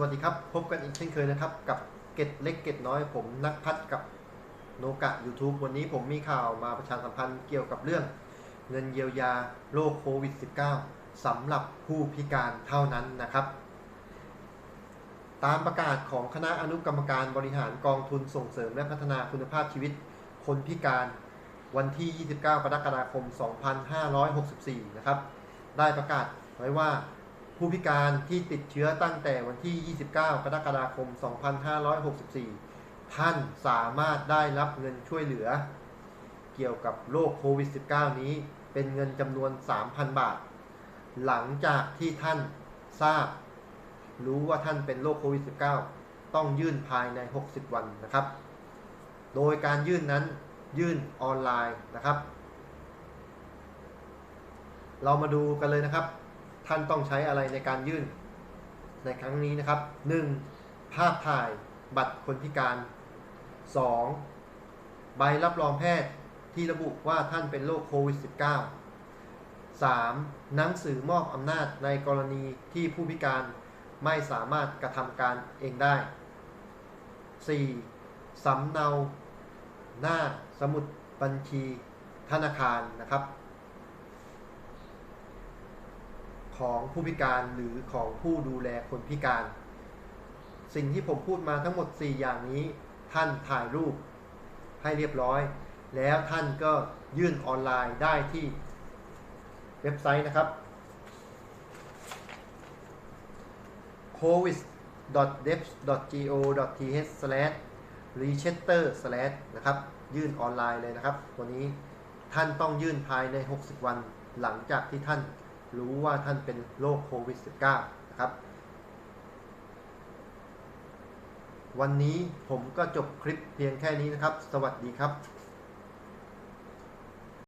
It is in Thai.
วัสดีครับ พบกันอีกเช่นเคยนะครับ กับเกตเล็กเกตน้อยผมนักพัฒกับโนกะ YouTube วันนี้ผมมีข่าวมาประชาสัมพันธ์เกี่ยวกับเรื่อง เงินเยียวยาโรคโควิด -19 สำหรับผู้พิการเท่านั้นนะครับ ตามประกาศของคณะอนุกรรมการบริหารกองทุนส่งเสริมและพัฒนาคุณภาพชีวิตคนพิการวันที่ 29 กรกฎาคม 2564 นะครับ ได้ประกาศไว้ว่า ผู้พิการที่ติดเชื้อตั้งแต่วันที่ 29 กรกฎาคม 2564 ท่านสามารถได้รับเงินช่วยเหลือ เกี่ยวกับโรคโควิด -19 นี้เป็นเงินจำนวน 3,000 บาท หลังจากที่ท่านทราบ รู้ว่าท่านเป็นโรคโควิด -19 ต้องยื่นภายใน 60 วันนะครับ โดยการยื่นนั้นยื่นออนไลน์นะครับ เรามาดูกันเลยนะครับ ท่านต้องใช้อะไรในการยื่นในครั้งนี้นะครับ 1. ภาพถ่ายบัตรคนพิการ 2. ใบรับรองแพทย์ที่ระบุว่าท่านเป็นโรคโควิด -19 3. หนังสือมอบอำนาจในกรณีที่ผู้พิการไม่สามารถกระทำการเองได้ 4. สำเนา หน้าสมุดบัญชีธนาคารนะครับ ของผู้พิการหรือของผู้ดูแลคนพิการ สิ่งที่ผมพูดมาทั้งหมด 4 อย่างนี้ ท่านถ่ายรูปให้เรียบร้อย แล้วท่านก็ยื่นออนไลน์ได้ที่เว็บไซต์นะครับ covid.devs.go.th/register/ นะครับยื่นออนไลน์เลยนะครับ ตัวนี้ท่านต้องยื่นภายใน 60 วันหลังจากที่ท่าน รู้ว่าท่านเป็นโรคโควิด -19 นะครับ วันนี้ผมก็จบคลิปเพียงแค่นี้นะครับ สวัสดีครับ